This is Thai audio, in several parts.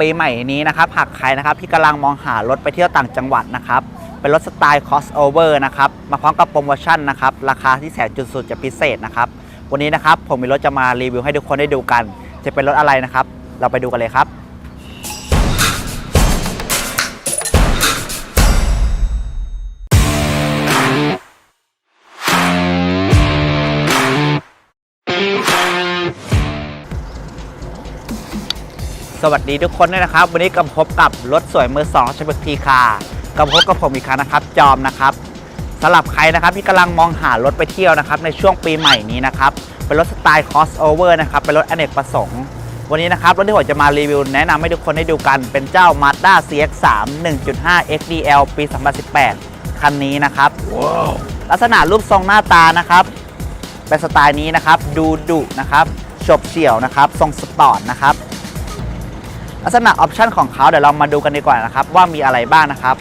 ปีใหม่นี้นะครับหากใครนะครับที่กำลังมองหารถไปเที่ยวต่างจังหวัดนะครับเป็นรถสไตล์ crossover นะครับมาพร้อมกับโปรโมชั่นนะครับราคาที่แสนจุดสุดจะพิเศษนะครับวันนี้นะครับผมมีรถจะมารีวิวให้ทุกคนได้ดูกัน จะเป็นรถอะไรนะครับ เราไปดูกันเลยครับ สวัสดีทุกคนด้วยนะครับ วันนี้กำพบกับรถสวยมือสองชเบกทีคากำพบกับผมอีกครั้งนะครับ จอมนะครับสำหรับใครนะครับที่กำลังมองหารถไปเที่ยวนะครับ ในช่วงปีใหม่นี้นะครับ เป็นรถสไตล์ crossover นะครับ เป็นรถอเนกประสงค์ วันนี้นะครับรถที่ผมจะมารีวิวแนะนำให้ทุกคนได้ดูกัน เป็นเจ้า Mazda CX-3 1.5 XDL ปี 2018 คันนี้นะครับลักษณะรูปทรงหน้าตานะครับเป็นสไตล์นี้นะครับ ดูดุนะครับฉบเฉี่ยวนะครับ ทรงสปอร์ตนะครับ ลักษณะออปชันของเขาเดี๋ยวเรามาดูกันดีกว่านะครับว่ามีอะไรบ้างนะครับ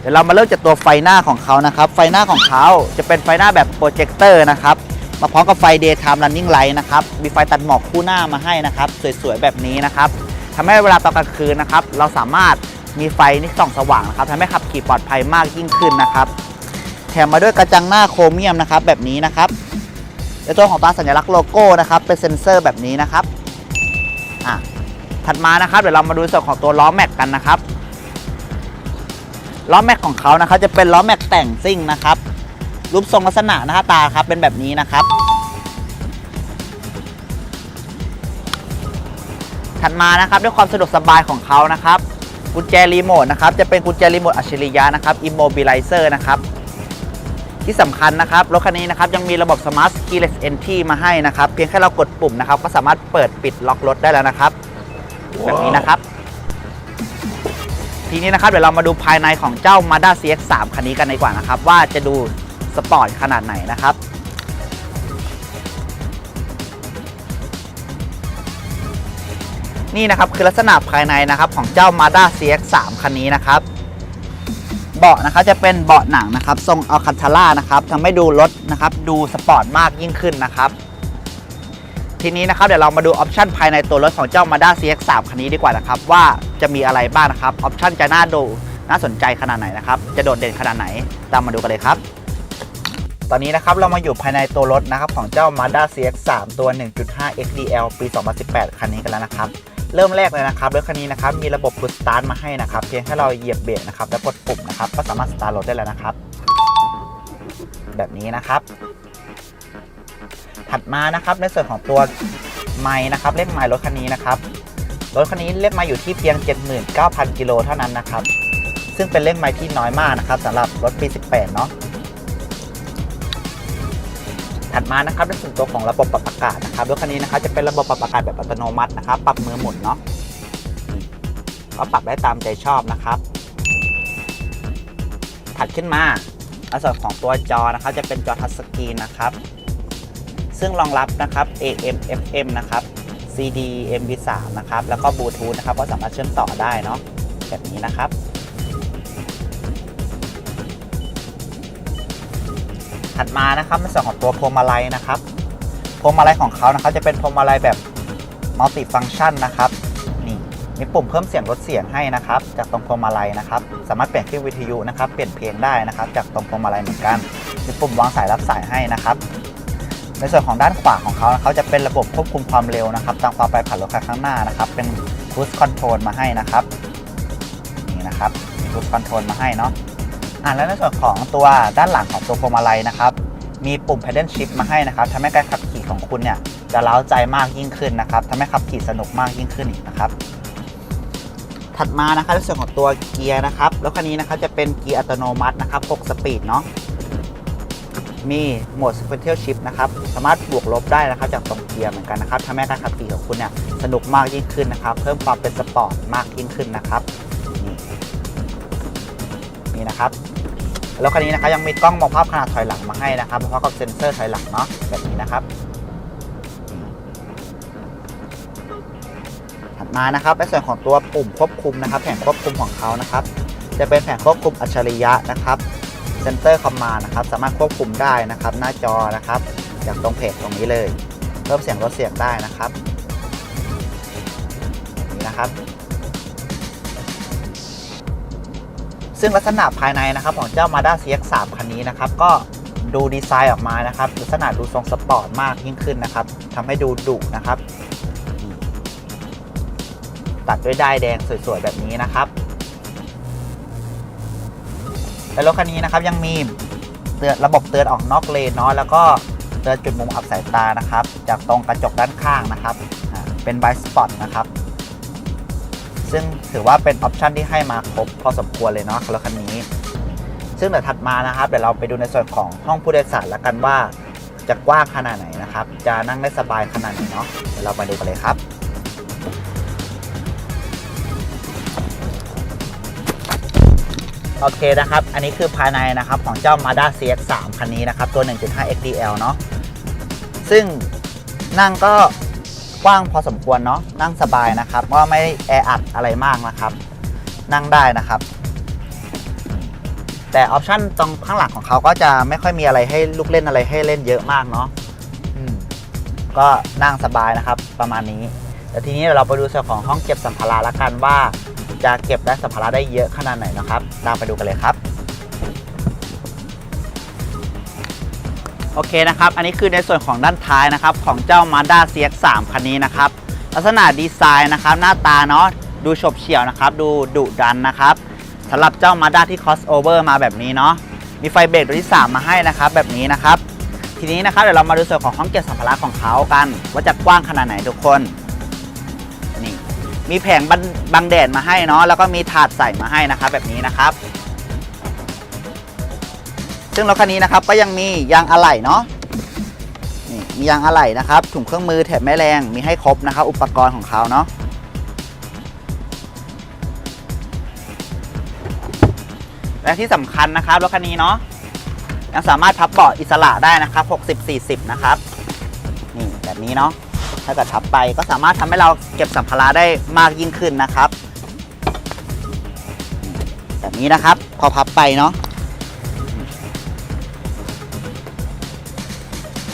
เดี๋ยวเรามาเริ่มจากตัวไฟหน้าของเขานะครับ ไฟหน้าของเขาจะเป็นไฟหน้าแบบโปรเจคเตอร์นะครับมาพร้อมกับไฟ daytime running light นะครับมีไฟตัดหมอกคู่หน้ามาให้นะครับ สวยๆแบบนี้นะครับทำให้เวลาตอนกลางคืนนะครับ เราสามารถมีไฟนี่ส่องสว่างนะครับทำให้ขับขี่ปลอดภัยมากยิ่งขึ้นนะครับ แถมมาด้วยกระจังหน้าโครเมียมนะครับ แบบนี้นะครับในตัวของตาสัญลักษณ์โลโก้นะครับ เป็นเซ็นเซอร์แบบนี้นะครับอะ ถัดมานะครับเดี๋ยวเรามาดูส่วนของตัวล้อแม็กกันนะครับล้อแม็กของเขานะครับจะเป็นล้อแม็กแต่งซิ่งนะครับรูปทรงลักษณะหน้าตาครับเป็นแบบนี้นะครับ ถัดมานะครับด้วยความสะดวกสบายของเขานะครับกุญแจรีโมทนะครับจะเป็นกุญแจรีโมทอัจฉริยะนะครับ Immobilizer นะครับที่สำคัญนะครับรถคันนี้นะครับยังมีระบบ Smart Keyless Entry มาให้นะครับ เพียงแค่เรากดปุ่มนะครับ ก็สามารถเปิดปิดล็อกรถได้แล้วนะครับ แบบนี้นะครับ ทีนี้นะครับเดี๋ยวเรามาดูภายในของเจ้า Mazda CX-3 คันนี้กันดีกว่านะครับ ว่าจะดูสปอร์ตขนาดไหนนะครับนี่นะครับคือลักษณะภายในนะครับของเจ้า Mazda CX-3 คันนี้นะครับ เบาะนะครับจะเป็นเบาะหนังนะครับ ทรงอัลคันทาร่านะครับทำให้ดูรถนะครับ ดูสปอร์ตมากยิ่งขึ้นนะครับ ทีนี้นะครับเดี๋ยวเรามาดูออปชันภายในตัวรถของเจ้า Mazda CX-3 คันนี้ดีกว่านะครับ ว่าจะมีอะไรบ้างนะครับออปชันจะน่าดูน่าสนใจขนาดไหนนะครับจะโดดเด่นขนาดไหนตามมาดูกันเลยครับตอนนี้นะครับเรามาอยู่ภายในตัวรถนะครับของเจ้า Mazda CX-3 ตัว 1.5 XDL ปี 2018 คันนี้กันแล้วนะครับเริ่มแรกเลยนะครับรถคันนี้นะครับมีระบบ Push Start มาให้นะครับเพียงแค่เราเหยียบเบรกนะครับแล้วกดปุ่มนะครับก็สามารถสตาร์ทรถได้แล้วนะครับ แบบนี้นะครับ ถัดมานะครับในส่วนของตัวไม้นะครับเลขไม้รถคันนี้นะครับรถคันนี้เลขไม้อยู่ที่เพียง 79,000 กิโลเท่านั้นนะครับ ซึ่งเป็นเลขไม้ที่น้อยมากนะครับสำหรับรถปี 18 เนาะถัดมานะครับในส่วนตัวของระบบปรับอากาศนะครับรถคันนี้นะครับจะเป็นระบบปรับอากาศแบบอัตโนมัตินะครับ ปรับมือหมุนเนาะก็ปรับได้ตามใจชอบนะครับ ถัดขึ้นมาในส่วนของตัวจอนะครับ จะเป็นจอทัชสกรีนนะครับ ซึ่งรองรับนะครับ AM FM นะครับ CD MV3 นะครับ แล้วก็บลูทูธนะครับ ก็สามารถเชื่อมต่อได้เนาะแบบนี้นะครับ ถัดมานะครับในส่วนของตัวพวงมาลัยนะครับพวงมาลัยของเขานะครับจะเป็นพวงมาลัยแบบมัลติฟังชันนะครับนี่มีปุ่มเพิ่มเสียงลดเสียงให้นะครับ จากตรงพวงมาลัยนะครับ สามารถเปลี่ยนครื่องวิทยุนะครับ เปลี่ยนเพลงได้นะครับ จากตรงพวงมาลัยเหมือนกันมีปุ่มวางสายรับสายให้นะครับ ในส่วนของด้านขวาของเขาเขาจะเป็นระบบควบคุมความเร็วนะครับ ตามความไปผ่านรถคันข้างหน้านะครับ เป็น cruise control มาให้นะครับนี่นะครับมี cruise control มาให้เนาะอ่าแล้วในส่วนของตัวด้านหลังของตัวพวงมาลัยนะครับ มีปุ่ม pedal shift มาให้นะครับทำให้การขับขี่ของคุณเนี่ยจะเล้าใจมากยิ่งขึ้นนะครับทำให้ขับขี่สนุกมากยิ่งขึ้นอีกนะครับ ถัดมานะครับในส่วนของตัวเกียร์นะครับแล้วคันนี้นะครับจะเป็นเกียร์อัตโนมัตินะครับ6สปีดเนาะ มีโหมด sequential shift นะครับ สามารถบวกลบได้นะครับจากตรงเกียร์เหมือนกันนะครับทำให้การขับขี่ของคุณเนี่ยสนุกมากยิ่งขึ้นนะครับ เพิ่มความเป็นสปอร์ตมากยิ่งขึ้นนะครับ นี่นี่นะครับแล้วคันนี้นะครับยังมีกล้องมองภาพขนาดถอยหลังมาให้นะครับพร้อมกับเซ็นเซอร์ถอยหลังเนาะแบบนี้นะครับถัดมานะครับในส่วนของตัวปุ่มควบคุมนะครับ แผงควบคุมของเขานะครับ จะเป็นแผงควบคุมอัจฉริยะนะครับ เซนเตอร์คอมมานะครับ สามารถควบคุมได้นะครับ หน้าจอนะครับ จากตรงเพจตรงนี้เลย เพิ่มเสียงลดเสียงได้นะครับนี่นะครับ ซึ่งลักษณะภายในนะครับของเจ้า Mazda CX-3 คันนี้นะครับ ก็ดูดีไซน์ออกมานะครับ ลักษณะดูทรงสปอร์ตมากยิ่งขึ้นนะครับทำให้ดูดุนะครับ ตัดด้วยด้ายแดงสวยๆแบบนี้นะครับ และรถคันนี้นะครับยังมีเตือนระบบเตือนออกนอกเลนเนาะแล้วก็เตือนจุดมุมอับสายตานะครับ จากตรงกระจกด้านข้างนะครับเป็นไบสปอตนะครับ ซึ่งถือว่าเป็นออปชันที่ให้มาครบพอสมควรเลยเนาะรถคันนี้ ซึ่งเดี๋ยวถัดมานะครับ เดี๋ยวเราไปดูในส่วนของห้องผู้โดยสารล้วกันว่าจะกว้างขนาดไหนนะครับ จะนั่งได้สบายขนาดไหนเนาะเดี๋ยวเรามาดูกันเลยครับ โอเคนะครับ อันนี้คือภายในนะครับของเจ้า Mazda CX-3 คันนี้นะครับ ตัว 1.5 XDL เนาะซึ่งนั่งก็กว้างพอสมควรเนาะนั่งสบายนะครับว่าไม่แออัดอะไรมากนะครับ นั่งได้นะครับ แต่ออปชันตรงข้างหลังของเขาก็จะไม่ค่อยมีอะไรให้ลูกเล่นอะไรให้เล่นเยอะมากเนาะอืมก็นั่งสบายนะครับประมาณนี้แต่ทีนี้เราไปดูส่วนของห้องเก็บสัมภาระละกันว่า จะเก็บได้สัมภาระได้เยอะขนาดไหนนะครับ ตามไปดูกันเลยครับ โอเคนะครับ อันนี้คือในส่วนของด้านท้ายนะครับ ของเจ้า Mazda CX-3 คันนี้นะครับ ลักษณะดีไซน์นะครับ หน้าตาเนาะดูฉบเฉี่ยวนะครับ ดูดุดันนะครับสำหรับเจ้า Mazda ที่ crossover มาแบบนี้เนาะมีไฟเบรกตัวที่ 3 มาให้นะครับ แบบนี้นะครับ ทีนี้นะครับเดี๋ยวเรามาดูส่วนของห้องเก็บสัมภาระของเขากัน ว่าจะกว้างขนาดไหนทุกคน มีแผงบังบังแดดมาให้เนาะแล้วก็มีถาดใส่มาให้นะครับแบบนี้นะครับ ซึ่งรถคันนี้นะครับก็ยังมียางอะไหล่เนาะนี่มียางอะไหล่นะครับ ถุงเครื่องมือแถบแม่แรงมีให้ครบนะครับ อุปกรณ์ของเขาเนาะและที่สำคัญนะครับรถคันนี้เนาะยังสามารถพับเบาะอิสระได้นะครับ 60-40 นะครับ นี่แบบนี้เนาะ ถ้าเกิดทับไปก็สามารถทำให้เราเก็บสัมภาระได้มากยิ่งขึ้นนะครับ แบบนี้นะครับพอพับไปเนาะ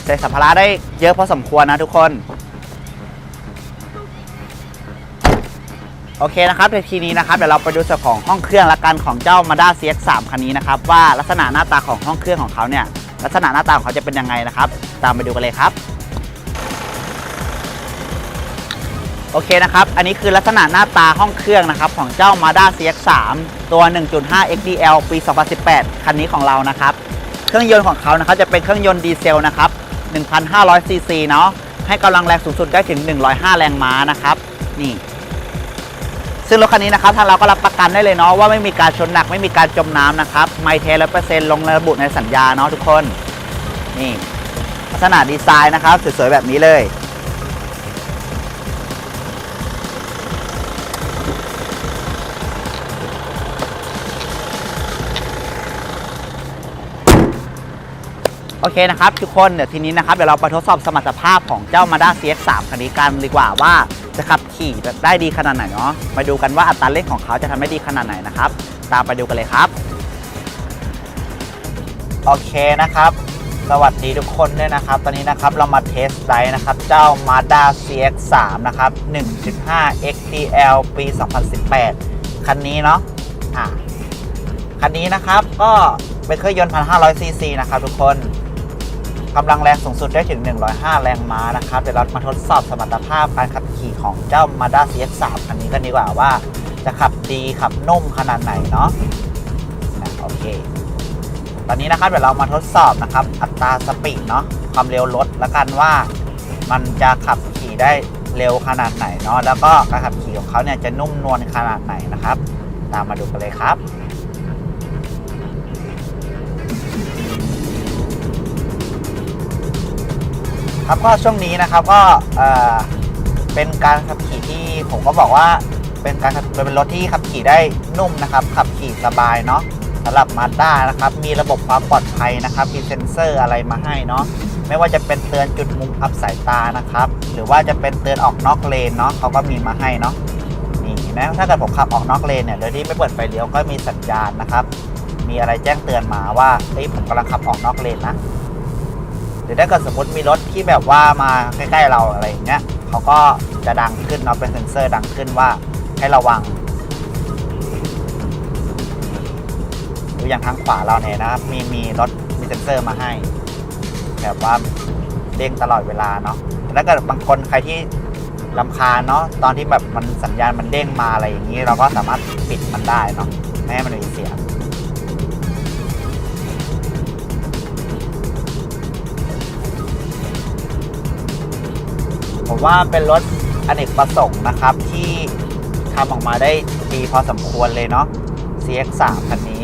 ใส่สัมภาระได้เยอะพอสมควรนะทุกคน โอเคนะครับในทีนี้นะครับเดี๋ยวเราไปดูส่วนของห้องเครื่องละกันของเจ้า Mazda CX-3 คันนี้นะครับว่าลักษณะหน้าตาของห้องเครื่องของเขาเนี่ยลักษณะหน้าตาของเขาจะเป็นยังไงนะครับ ตามไปดูกันเลยครับ โอเคนะครับ อันนี้คือลักษณะหน้าตาห้องเครื่องนะครับของเจ้า Mazda CX-3 ตัว 1.5 XDL ปี 2018 คันนี้ของเรานะครับ เครื่องยนต์ของเขานะครับจะเป็นเครื่องยนต์ดีเซลนะครับ 1,500 ซีซีเนาะ ให้กำลังแรงสูงสุดได้ถึง 105 แรงม้านะครับ นี่ ซึ่งรถคันนี้นะครับทางเราก็รับประกันได้เลยเนาะว่าไม่มีการชนหนักไม่มีการจมน้ำนะครับ ไม่เทร้อยเปอร์เซ็นต์ลงระบุในสัญญาเนาะทุกคน นี่ ลักษณะดีไซน์นะครับสวยๆแบบนี้เลย โอเคนะครับทุกคนเดี๋ยวทีนี้นะครับเดี๋ยวเราไปทดสอบสมรรถภาพของเจ้า Mazda CX-3 คันนี้กันดีกว่าว่าจะขับขี่ได้ดีขนาดไหนเนาะมาดูกันว่าอัตราเร่งของเขาจะทำได้ดีขนาดไหนนะครับ ตามไปดูกันเลยครับ โอเคนะครับ สวัสดีทุกคนด้วยนะครับ ตอนนี้นะครับเรามาเทสไดร์นะครับ เจ้า Mazda CX-3 นะครับ 1.5 XDL ปี 2018 คันนี้เนาะอะคันนี้นะครับก็เป็นเครื่องยนต์ 1,500ซีซีนะครับทุกคน กำลังแรงสูงสุดได้ถึง 105 แรงม้านะครับ เดี๋ยวเรามาทดสอบสมรรถภาพการขับขี่ของเจ้า Mazda CX-3 คันนี้กันดีกว่าว่า จะขับดีขับนุ่มขนาดไหนเนาะโอเค ตอนนี้นะครับเดี๋ยวเรามาทดสอบนะครับ อัตราสปีดเนาะความเร็วรถแล้วกันว่า มันจะขับขี่ได้เร็วขนาดไหนเนาะแล้วก็การขับขี่ของเขาเนี่ยจะนุ่มนวลขนาดไหนนะครับ ตามมาดูกันเลยครับ ครับก็ช่วงนี้นะครับก็เอ่อเป็นการขับขี่ที่ผมก็บอกว่าเป็นการขับเป็นรถที่ขับขี่ได้นุ่มนะครับ ขับขี่สบายเนาะสำหรับ Mazda นะครับมีระบบความปลอดภัยนะครับมีเซ็นเซอร์อะไรมาให้เนาะไม่ว่าจะเป็นเตือนจุดมุมอับสายตานะครับ หรือว่าจะเป็นเตือนออกนอกเลนเนาะเขาก็มีมาให้เนาะนี่เห็นไหมถ้าเกิดผมขับออกนอกเลนเนี่ยโดยที่ไม่เปิดไฟเลี้ยวก็มีสัญญาณนะครับ มีอะไรแจ้งเตือนมาว่าเฮ้ยผมกำลังขับออกนอกเลนนะ รือถ้าเกิดสมมติมีรถที่แบบว่ามาใกล้ๆเราอะไรอย่างเงี้ยเขาก็จะดังขึ้นเนาะเป็นเซ็นเซอร์ดังขึ้นว่าให้ระวังดูออย่างทางขวาเราเนี่ยนะครับ มีมีรถมีเซ็นเซอร์มาให้ แบบว่าเด้งตลอดเวลาเนาะแต่ถ้าเกิดบางคนใครที่ลำคาเนาะตอนที่แบบมันสัญญาณมันเด้งมาอะไรอย่างนี้ เราก็สามารถปิดมันได้เนาะไม่ให้มันมีเสียง ผมว่าเป็นรถอเนกประสงค์นะครับ ที่ทำออกมาได้ดีพอสมควรเลยเนาะ CX3 คันนี้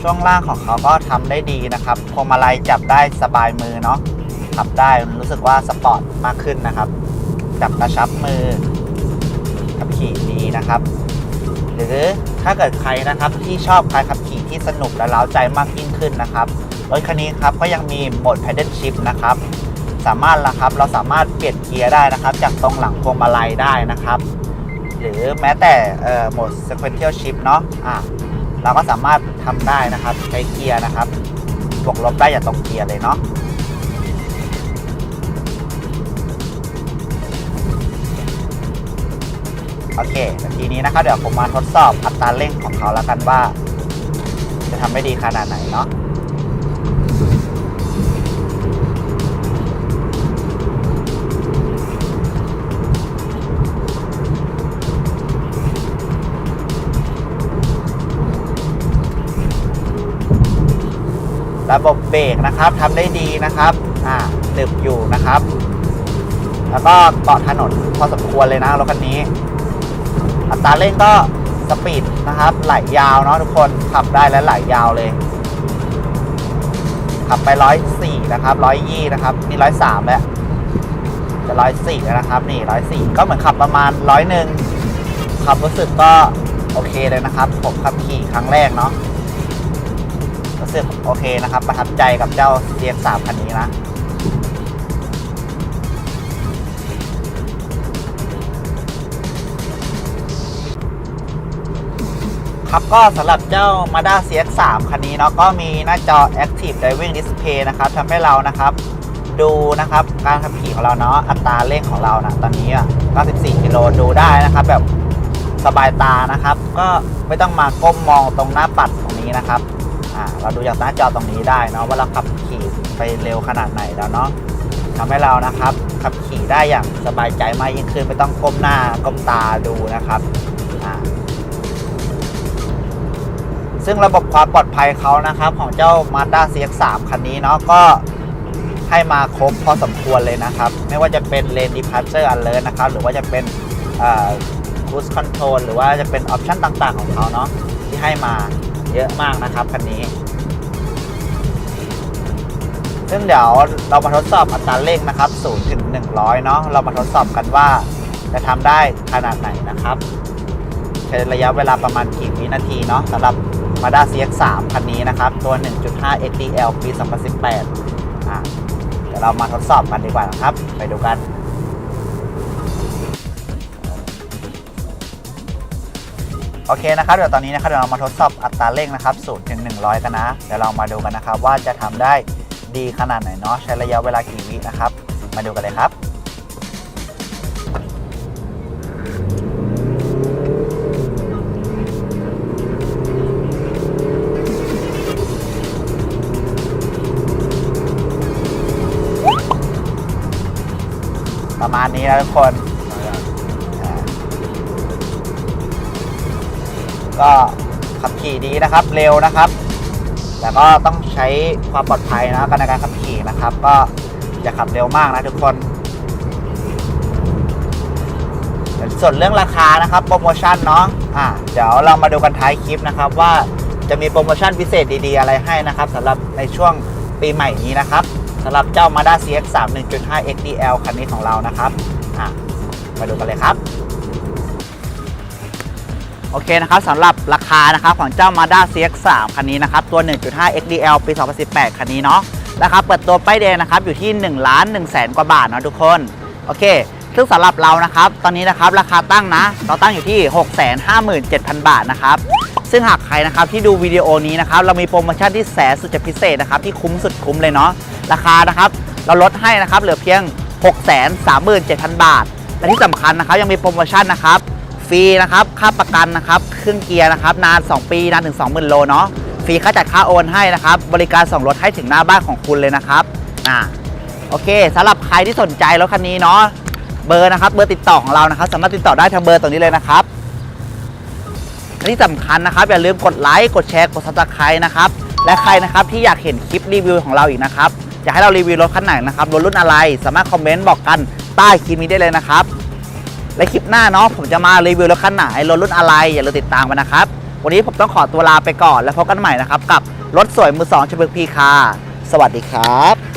ช่วงล่างของเขาก็ทำได้ดีนะครับพวงมาลัยจับได้สบายมือเนาะขับได้รู้สึกว่าสปอร์ตมากขึ้นนะครับ จับกระชับมือขับขี่ดีนะครับ หรือ ถ้าเกิดใครนะครับที่ชอบการขับขี่ที่สนุกและเร้าใจมากยิ่งขึ้นนะครับ รถคันนี้ครับก็ยังมีโหมด pedal shift นะครับ สามารถนะครับเราสามารถเปลี่ยนเกียร์ได้นะครับ จากตรงหลังพวงมาลัยได้นะครับ หรือแม้แต่โหมด sequential shift เนาะอะเราก็สามารถทำได้นะครับ ใช้เกียร์นะครับบวกลบได้อย่างตรงเกียร์เลยเนาะ โอเคทีนี้นะครับเดี๋ยวผมมาทดสอบอัตราเร่งของเขาแล้วกันว่า จะทำได้ดีขนาดไหนเนาะระบบเบรกนะครับทำได้ดีนะครับอ่าดึบอยู่นะครับ แล้วก็เกาะถนนพอสมควรเลยนะรถคันนี้ อัตราเร่งก็สปีดนะครับไหลยาวเนาะทุกคนขับได้และไหลยาวเลย ขับไปร้อยสี่นะครับร้อยยี่นะครับนี่ร้อยสามแล้วจะร้อยสี่นะครับนี่ร้อยสี่ก็เหมือนขับประมาณร้อยหนึ่งขับรู้สึกก็โอเคเลยนะครับ ผมขับขี่ครั้งแรกเนาะรู้สึกโอเคนะครับ ประทับใจกับเจ้า CX3 คันนี้นะ ครับก็สำหรับเจ้า Mazda CX3 คันนี้เนาะก็มีหน้าจอ Active Driving Display นะครับทำให้เรานะครับดูนะครับการขับขี่ของเราเนาะอัตราเร่งของเรานะตอนนี้อะ94กิโลดูได้นะครับ แบบสบายตานะครับ ก็ไม่ต้องมาก้มมองตรงหน้าปัดตรงนี้นะครับอ่าเราดูจากหน้าจอตรงนี้ได้เนาะว่าเราขับขี่ไปเร็วขนาดไหนแล้วเนาะทำให้เรานะครับขับขี่ได้อย่างสบายใจมากยิ่งขึ้นไม่ต้องก้มหน้าก้มตาดูนะครับ ซึ่งระบบความปลอดภัยเขานะครับ ของเจ้า Mazda CX3 คันนี้เนาะก็ให้มาครบพอสมควรเลยนะครับ ไม่ว่าจะเป็น Lane Departure Alert นะครับ หรือว่าจะเป็นเอ่อ Cruise Control หรือว่าจะเป็นออปชันต่างๆของเขาเนาะที่ให้มาเยอะมากนะครับคันนี้ ซึ่งเดี๋ยวเรามาทดสอบอัตราเร่งนะครับ0ถึง100 เนาะเรามาทดสอบกันว่าจะทำได้ขนาดไหนนะครับใช้ระยะเวลาประมาณกี่วินาทีเนาะสำหรับ Mazda CX3 คันนี้นะครับ ตัว 1.5 XDL ปี 2018อะเดี๋ยวเรามาทดสอบกันดีกว่านะครับ ไปดูกันโอเคนะครับเดี๋ยวตอนนี้นะครับเดี๋ยวเรามาทดสอบอัตราเร่งนะครับ0ถึง100 กันนะ เดี๋ยวเรามาดูกันนะครับว่าจะทำได้ดีขนาดไหนเนาะใช้ระยะเวลากี่วินะครับ มาดูกันเลยครับ ประมาณนี้นะทุกคนก็ขับขี่ดีนะครับ เร็วนะครับ แต่ก็ต้องใช้ความปลอดภัยนะการในการขับขี่นะครับ ก็อย่าขับเร็วมากนะทุกคนส่วนเรื่องราคานะครับโปรโมชั่นเนาะอ่าเดี๋ยวเรามาดูกันท้ายคลิปนะครับ ว่าจะมีโปรโมชั่นพิเศษดีๆ อะไรให้นะครับสำหรับในช่วงปีใหม่นี้นะครับ สำหรับเจ้า Mazda CX-3 1.5 XDL คันนี้ของเรานะครับอ่ามาดูกันเลยครับ โอเคนะครับสำหรับราคานะครับของเจ้า Mazda CX-3 คันนี้นะครับตัว 1.5 XDL ปี 2018 คันนี้เนาะราคาเปิดตัวป้ายแดงนะครับอยู่ที่1ล้าน1แสนกว่าบาทเนาะทุกคนโอเคซึ่งสำหรับเรานะครับ ตอนนี้นะครับราคาตั้งนะ เราตั้งอยู่ที่ 657,000 บาทนะครับ ซึ่งหากใครนะครับที่ดูวิดีโอนี้นะครับ เรามีโปรโมชั่นที่แสนสุดจะพิเศษนะครับ ที่คุ้มสุดคุ้มเลยเนาะ ราคานะครับ เราลดให้นะครับเหลือเพียง 6 3 7 0 0 0 บาท และที่สำคัญนะครับยังมีโปรโมชั่นนะครับฟรีนะครับค่าประกันนะครับเครื่องเกียร์นะครับนาน 2 ปีนานถึง 20,000 โลเนาะฟรีค่าจัดค่าโอนให้นะครับบริการส่งรถให้ถึงหน้าบ้านของคุณเลยนะครับอ่าโอเคสำหรับใครที่สนใจรถคันนี้เนาะเบอร์นะครับเบอร์ติดต่อของเรานะครับ สามารถติดต่อได้ทางเบอร์ตรงนี้เลยนะครับที่สำคัญนะครับ อย่าลืมกดไลค์กดแชร์กด subscribe นะครับ และใครนะครับที่อยากเห็นคลิปรีวิวของเราอีกนะครับ อยากให้เรารีวิวรถคันไหนนะครับรถรุ่นอะไร สามารถคอมเมนต์บอกกันใต้คลิปนี้ได้เลยนะครับ และคลิปหน้าเนาะผมจะมารีวิวรถคันไหนรถรุ่นอะไร อย่าลืมติดตามกันนะครับ วันนี้ผมต้องขอตัวลาไปก่อน แล้วพบกันใหม่นะครับกับรถสวยมือสองชบึกพีคาสวัสดีครับ